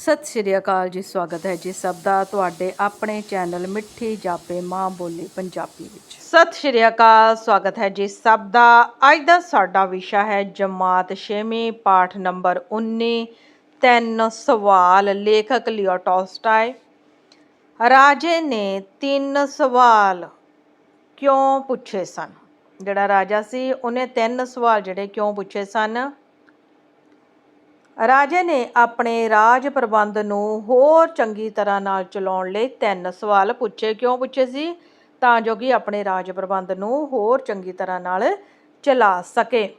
ਸਤਿ ਸ਼੍ਰੀ ਅਕਾਲ ਜੀ, ਸਵਾਗਤ ਹੈ ਜੀ ਸਭ ਦਾ ਤੁਹਾਡੇ ਆਪਣੇ ਚੈਨਲ ਮਿੱਠੀ ਜਾਪੇ ਮਾਂ ਬੋਲੀ ਪੰਜਾਬੀ ਵਿੱਚ। ਸਤਿ ਸ਼੍ਰੀ ਅਕਾਲ, ਸਵਾਗਤ ਹੈ ਜੀ ਸਭ ਦਾ। ਅੱਜ ਦਾ ਸਾਡਾ ਵਿਸ਼ਾ ਹੈ ਜਮਾਤ 6ਵੀਂ ਪਾਠ ਨੰਬਰ 19 ਤਿੰਨ ਸਵਾਲ। ਲੇਖਕ ਲਿਓ ਟੋਲਸਟਾਏ। ਰਾਜੇ ਨੇ ਤਿੰਨ ਸਵਾਲ ਕਿਉਂ ਪੁੱਛੇ ਸਨ? ਜਿਹੜਾ ਰਾਜਾ ਸੀ, ਉਹਨੇ ਤਿੰਨ ਸਵਾਲ ਜਿਹੜੇ ਕਿਉਂ ਪੁੱਛੇ ਸਨ? ਰਾਜੇ ਨੇ ਆਪਣੇ ਰਾਜ ਪ੍ਰਬੰਧ ਨੂੰ ਹੋਰ ਚੰਗੀ ਤਰ੍ਹਾਂ ਨਾਲ ਚਲਾਉਣ ਲਈ ਤਿੰਨ ਸਵਾਲ ਪੁੱਛੇ। ਕਿਉਂ ਪੁੱਛੇ ਸੀ? ਤਾਂ ਜੋ ਕਿ ਆਪਣੇ ਰਾਜ ਪ੍ਰਬੰਧ ਨੂੰ ਹੋਰ ਚੰਗੀ ਤਰ੍ਹਾਂ ਨਾਲ ਚਲਾ ਸਕੇ।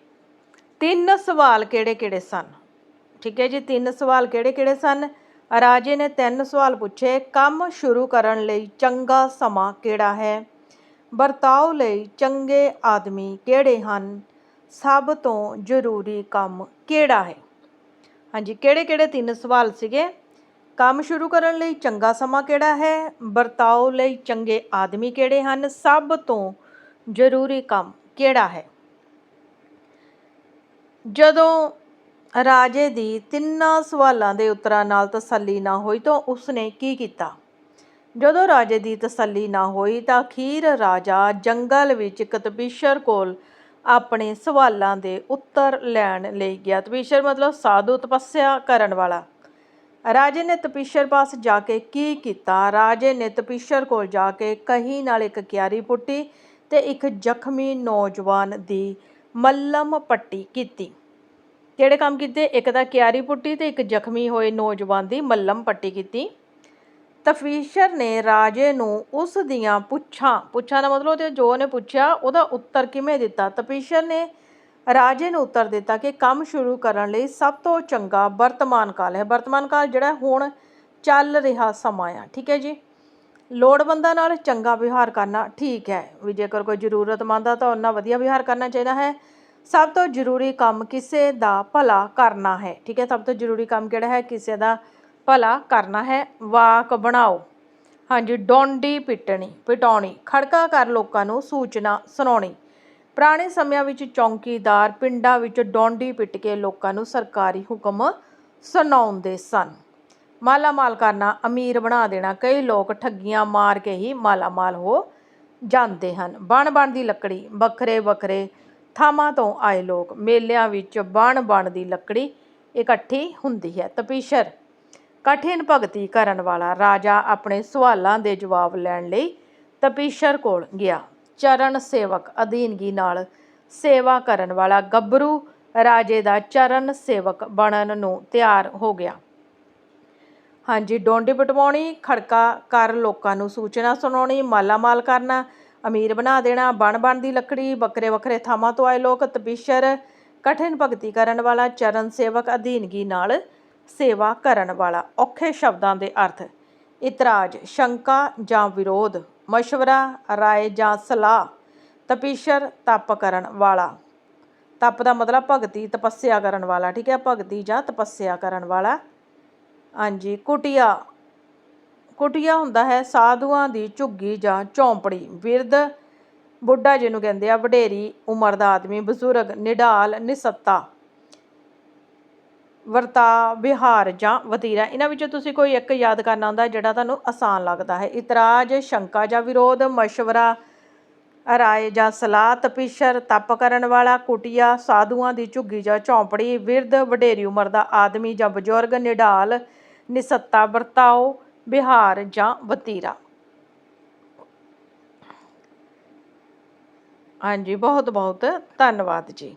ਤਿੰਨ ਸਵਾਲ ਕਿਹੜੇ-ਕਿਹੜੇ ਸਨ? ਠੀਕ ਹੈ ਜੀ, ਤਿੰਨ ਸਵਾਲ ਕਿਹੜੇ-ਕਿਹੜੇ ਸਨ? ਰਾਜੇ ਨੇ ਤਿੰਨ ਸਵਾਲ ਪੁੱਛੇ। ਕੰਮ ਸ਼ੁਰੂ ਕਰਨ ਲਈ ਚੰਗਾ ਸਮਾਂ ਕਿਹੜਾ ਹੈ? ਵਰਤਾਓ ਲਈ ਚੰਗੇ ਆਦਮੀ ਕਿਹੜੇ ਹਨ? ਸਭ ਤੋਂ ਜ਼ਰੂਰੀ ਕੰਮ ਕਿਹੜਾ ਹੈ? ਹਾਂਜੀ ਕਿਹੜੇ ਕਿਹੜੇ ਤਿੰਨ ਸਵਾਲ ਸੀਗੇ? ਕੰਮ ਸ਼ੁਰੂ ਕਰਨ ਲਈ ਚੰਗਾ ਸਮਾਂ ਕਿਹੜਾ ਹੈ? ਵਰਤਾਓ ਲਈ ਚੰਗੇ ਆਦਮੀ ਕਿਹੜੇ ਹਨ? ਸਭ ਤੋਂ ਜ਼ਰੂਰੀ ਕੰਮ ਕਿਹੜਾ ਹੈ? ਜਦੋਂ ਰਾਜੇ ਦੀ ਤਿੰਨਾਂ ਸਵਾਲਾਂ ਦੇ ਉੱਤਰਾਂ ਨਾਲ ਤਸੱਲੀ ਨਾ ਹੋਈ ਤਾਂ ਉਸਨੇ ਕੀ ਕੀਤਾ? ਜਦੋਂ ਰਾਜੇ ਦੀ ਤਸੱਲੀ ਨਾ ਹੋਈ ਤਾਂ ਅਖੀਰ ਰਾਜਾ ਜੰਗਲ ਵਿੱਚ ਕਤਬੀਸ਼ਰ ਕੋਲ ਆਪਣੇ ਸਵਾਲਾਂ ਦੇ ਉੱਤਰ ਲੈਣ ਲਈ ਗਿਆ। ਤਪੀਸ਼ਰ ਮਤਲਬ ਸਾਧੂ ਤਪੱਸਿਆ ਕਰਨ ਵਾਲਾ। ਰਾਜੇ ਨੇ ਤਪੀਸ਼ਰ ਪਾਸ ਜਾ ਕੇ ਕੀ ਕੀਤਾ? ਰਾਜੇ ਨੇ ਤਪੀਸ਼ਰ ਕੋਲ ਜਾ ਕੇ ਕਹੀ ਨਾਲ ਇੱਕ ਕਿਆਰੀ ਪੁੱਟੀ ਤੇ ਇੱਕ ਜ਼ਖਮੀ ਨੌਜਵਾਨ ਦੀ ਮੱਲਮ ਪੱਟੀ ਕੀਤੀ। ਕਿਹੜੇ ਕੰਮ ਕੀਤੇ? ਇੱਕ ਤਾਂ ਕਿਆਰੀ ਪੁੱਟੀ ਤੇ ਇੱਕ ਜ਼ਖਮੀ ਹੋਏ ਨੌਜਵਾਨ ਦੀ ਮੱਲਮ ਪੱਟੀ ਕੀਤੀ। ਤਫੀਸ਼ਰ ਨੇ ਰਾਜੇ ਨੂੰ ਉਸ ਦੀਆਂ ਪੁੱਛਾਂ ਪੁੱਛਾਂ ਦਾ ਮਤਲਬ ਤੇ ਜੋ ਉਹਨੇ ਪੁੱਛਿਆ, ਉਹਦਾ ਉੱਤਰ ਕਿਵੇਂ ਦਿੱਤਾ? ਤਫੀਸ਼ਰ ਨੇ ਰਾਜੇ ਨੂੰ ਉੱਤਰ ਦਿੱਤਾ ਕਿ ਕੰਮ ਸ਼ੁਰੂ ਕਰਨ ਲਈ ਸਭ ਤੋਂ ਚੰਗਾ ਵਰਤਮਾਨ ਕਾਲ ਹੈ। ਵਰਤਮਾਨ ਕਾਲ ਜਿਹੜਾ ਹੁਣ ਚੱਲ ਰਿਹਾ ਸਮਾਂ ਆ। ਠੀਕ ਹੈ ਜੀ? ਲੋੜਵੰਦਾਂ ਨਾਲ ਚੰਗਾ ਵਿਵਹਾਰ ਕਰਨਾ ਠੀਕ ਹੈ। ਵੀ ਜੇਕਰ ਕੋਈ ਜ਼ਰੂਰਤਮੰਦ ਆ ਤਾਂ ਉਹਨਾਂ ਵਧੀਆ ਵਿਵਹਾਰ ਕਰਨਾ ਚਾਹੀਦਾ ਹੈ। ਸਭ ਤੋਂ ਜ਼ਰੂਰੀ ਕੰਮ ਕਿਸੇ ਦਾ ਭਲਾ ਕਰਨਾ ਹੈ। ਠੀਕ ਹੈ? ਸਭ ਤੋਂ ਜ਼ਰੂਰੀ ਕੰਮ ਕਿਹੜਾ ਹੈ? ਕਿਸੇ ਦਾ ਭਲਾ ਕਰਨਾ ਹੈ, ਵਾਕ ਬਣਾਓ। ਹਾਂਜੀ, ਡੋਂਡੀ ਪਿੱਟਣੀ, ਪਿਟਾਉਣੀ, ਖੜਕਾ ਕਰ ਲੋਕਾਂ ਨੂੰ ਸੂਚਨਾ ਸੁਣਾਉਣੀ। ਪੁਰਾਣੇ ਸਮਿਆਂ ਵਿੱਚ ਚੌਂਕੀਦਾਰ ਪਿੰਡਾਂ ਵਿੱਚ ਡੋਂਡੀ ਪਿੱਟ ਕੇ ਲੋਕਾਂ ਨੂੰ ਸਰਕਾਰੀ ਹੁਕਮ ਸੁਣਾਉਂਦੇ ਸਨ। ਮਾਲਾ ਮਾਲ ਕਰਨਾ, ਅਮੀਰ ਬਣਾ ਦੇਣਾ, ਕਈ ਲੋਕ ਠੱਗੀਆਂ ਮਾਰ ਕੇ ਹੀ ਮਾਲਾ ਮਾਲ ਹੋ ਜਾਂਦੇ ਹਨ। ਬਣ ਬਣ ਦੀ ਲੱਕੜੀ, ਵੱਖਰੇ ਵੱਖਰੇ ਥਾਵਾਂ ਤੋਂ ਆਏ ਲੋਕ। ਮੇਲਿਆਂ ਵਿੱਚ ਬਣ ਬਣ ਦੀ ਲੱਕੜੀ ਇਕੱਠੀ ਹੁੰਦੀ ਹੈ। ਤਪੀਸ਼ਰ ਕਠਿਨ ਭਗਤੀ ਕਰਨ ਵਾਲਾ ਰਾਜਾ ਆਪਣੇ ਸਵਾਲਾਂ ਦੇ ਜਵਾਬ ਲੈਣ ਲਈ ਤਪੀਸ਼ਰ ਕੋਲ ਗਿਆ। ਚਰਨ ਸੇਵਕ ਅਧੀਨਗੀ ਨਾਲ ਸੇਵਾ ਕਰਨ ਵਾਲਾ ਗੱਭਰੂ ਰਾਜੇ ਦਾ ਚਰਨ ਸੇਵਕ ਬਣਨ ਨੂੰ ਤਿਆਰ ਹੋ ਗਿਆ। ਹਾਂਜੀ, ਡੋਂਡੀ ਪਟਵਾਉਣੀ, ਖੜਕਾ ਕਰ ਲੋਕਾਂ ਨੂੰ ਸੂਚਨਾ ਸੁਣਾਉਣੀ ਮਾਲਾ ਮਾਲ ਕਰਨਾ, ਅਮੀਰ ਬਣਾ ਦੇਣਾ, ਬਣ ਬਣ ਦੀ ਲੱਕੜੀ, ਵੱਖਰੇ ਵੱਖਰੇ ਥਾਵਾਂ ਤੋਂ ਆਏ ਲੋਕ, ਤਪੀਸ਼ਰ ਕਠਿਨ ਭਗਤੀ ਕਰਨ ਵਾਲਾ ਚਰਨ ਸੇਵਕ ਅਧੀਨਗੀ ਨਾਲ ਸੇਵਾ ਕਰਨ ਵਾਲਾ ਔਖੇ ਸ਼ਬਦਾਂ ਦੇ ਅਰਥ ਇਤਰਾਜ਼ ਸ਼ੰਕਾ ਜਾਂ ਵਿਰੋਧ مشورہ ਰਾਏ ਜਾਂ ਸਲਾਹ ਤਪੀਸ਼ਰ ਤਪ ਕਰਨ ਵਾਲਾ ਤਪ ਦਾ ਮਤਲਬ ਭਗਤੀ ਤਪੱਸਿਆ ਕਰਨ ਵਾਲਾ ਠੀਕ ਹੈ ਭਗਤੀ ਜਾਂ ਤਪੱਸਿਆ ਕਰਨ ਵਾਲਾ ਹਾਂਜੀ ਕੁਟਿਆ ਕੁਟਿਆ ਹੁੰਦਾ ਹੈ ਸਾਧੂਆਂ ਦੀ ਝੁੱਗੀ ਜਾਂ ਝੌਂਪੜੀ ਵਿਰਧ ਬੁੱਢਾ ਜਿਹਨੂੰ ਕਹਿੰਦੇ ਆ ਵਡੇਰੀ ਉਮਰ ਦਾ ਆਦਮੀ ਬਜ਼ੁਰਗ ਨਿਢਾਲ ਨਿਸੱਤਾ ਵਰਤਾ, ਵਿਹਾਰ ਜਾਂ ਵਤੀਰਾ, ਇਹਨਾਂ ਵਿੱਚੋਂ ਤੁਸੀਂ ਕੋਈ ਇੱਕ ਯਾਦ ਕਰਨਾ ਹੁੰਦਾ ਜਿਹੜਾ ਤੁਹਾਨੂੰ ਆਸਾਨ ਲੱਗਦਾ ਹੈ। ਇਤਰਾਜ਼, ਸ਼ੰਕਾ ਜਾਂ ਵਿਰੋਧ, ਮਸ਼ਵਰਾ, ਰਾਏ ਜਾਂ ਸਲਾਹ ਤਪੀਸ਼ਰ ਤਪ ਕਰਨ ਵਾਲਾ, ਕੁਟਿਆ, ਸਾਧੂਆਂ ਦੀ ਝੁੱਗੀ ਜਾਂ ਝੌਂਪੜੀ, ਵਿਰਧ, ਵਡੇਰੀ ਉਮਰ ਦਾ ਆਦਮੀ ਜਾਂ ਬਜ਼ੁਰਗ ਨਿਡਾਲ ਨਿਸੱਤਾ ਵਰਤਾਓ, ਵਿਹਾਰ ਜਾਂ ਵਤੀਰਾ। ਹਾਂਜੀ ਬਹੁਤ ਬਹੁਤ ਧੰਨਵਾਦ ਜੀ।